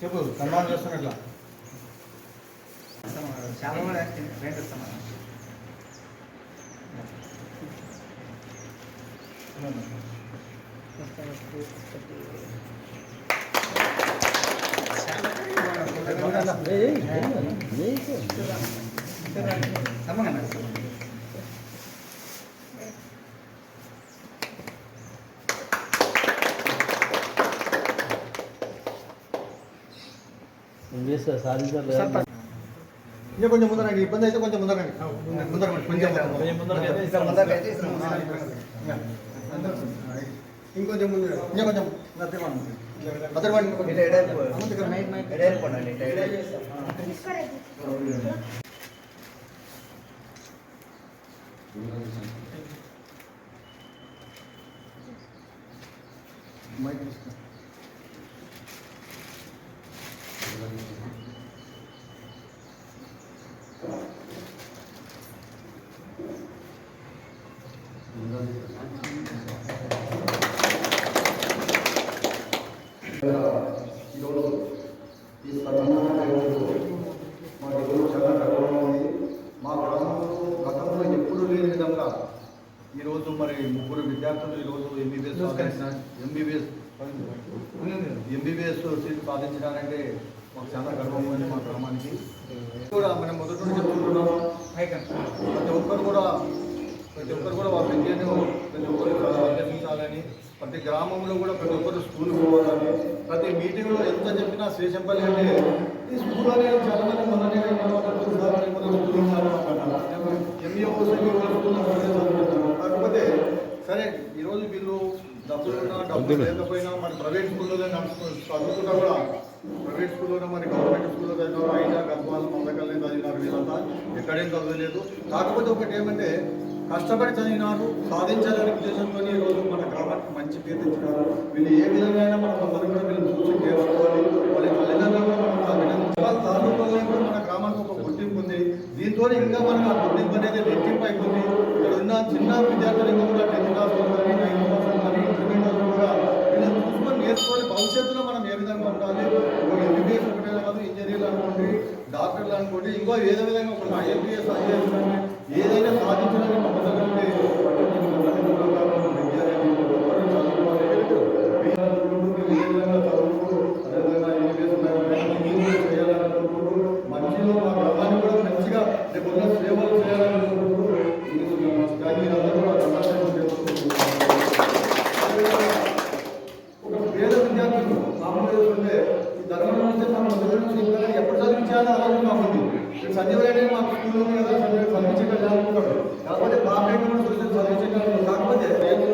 చెప్పు సన్మానం చేస్తున్నట్లా చాలా కూడా రెండు ఇస్తాం సాధించాలి ఇంకా కొంచెం ముందర రండి. ఇబ్బంది అయితే కొంచెం ముందర రండి. ముందర రండి. కొంచెం ముందర రండి. ఇంకొంచెం ముందు ఇంకా కొంచెం భద్రవాడి ఈరోజు ముగ్గురు విద్యార్థులు ఈరోజు ఎంబీబీఎస్ ఎంబీబీఎస్ ఎంబీబీఎస్ సీట్ సాధించడానంటే మాకు చాలా గర్వంగా ఉంది మా గ్రామానికి. కూడా మనం మొదటి నుంచి చెప్తున్నాము ప్రతి ఒక్కరు కూడా ప్రతి ఒక్కరు కూడా వాళ్ళ విద్యను ప్రతి ఒక్కరు అభ్యసించాలని ప్రతి గ్రామంలో కూడా ప్రతి ఒక్కరు స్కూల్ పోవాలని ప్రతి మీటింగ్లో ఎంత చెప్పినా శ్రీశంపల్లి అంటే ఈ స్కూల్ అనేది చాలా మంది మొన్ననే కాకపోతే సరే ఈరోజు వీళ్ళు డబ్బులు లేకపోయినా మన ప్రైవేట్ స్కూల్లో కూడా ప్రైవేట్ స్కూల్లోనే మరి గవర్నమెంట్ స్కూల్లో చదివినారు అయినా గద్వాలు మమతకల్ని చదివినారు వీళ్ళంతా ఎక్కడేం చదవలేదు. కాకపోతే ఒకటి ఏమంటే కష్టపడి చదివినారు సాధించాలనే ఉద్దేశంతో ఈ రోజు మన గ్రామానికి మంచి పేరు తెచ్చినారు వీళ్ళు ఏ విధంగా మనం అందరం కూడా వీళ్ళు చూసి నేర్చుకోవాలి వాళ్ళ తల్లిదండ్రులు కూడా మనం అభినందించాలి. కూడా మన గ్రామానికి ఒక గుర్తింపు ఉంది. దీంతో ఇంకా మనకు ఆ గుర్తింపు అనేది రెట్టింపు అయిపోతుంది ఇక్కడ ఉన్న చిన్న విద్యార్థులు కూడా ఇంకో ఏదో విధంగా ఒక ఐఎంపీఎస్ ఏదైనా సాధించడానికి పద్ధతి మంచిలో మా గ్రామాన్ని కూడా మంచిగా రేపు ఉన్న సేవలు చేయాలనుకుంటున్నారు మీరందరూ కూడా ధన్యవాదాలు తెలుపుకుంటున్నాను. ఒక పేద విద్యార్థులు మామూలుగా ఉంటే ఈ ధర్మం నుంచి మనం మొదటి నుంచి ఇంకా పంపించాలని చదివించాలో ఆలోచన మాకు ఉంది ఇప్పుడు సంజీవ్ రెడ్డి కదా సంజీవ్ చదివించగలి అనుకుంటాడు కాకపోతే పాపేట కూడా చూసి కాకపోతే రైతులు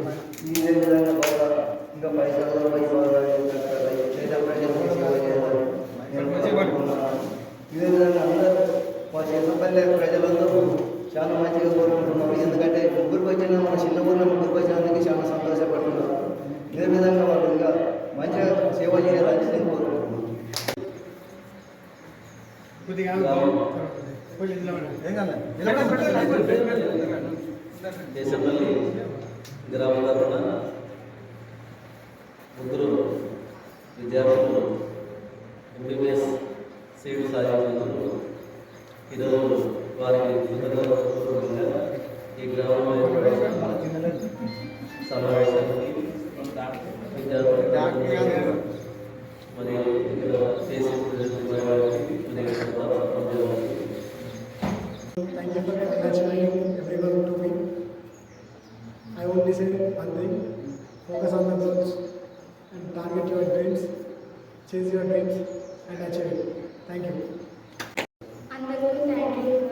వినియోగంగా మంచిగా సేవ చేయాలని నేను your dreams chase your dreams and achieve thank you అందరికీ థ్యాంక్ యూ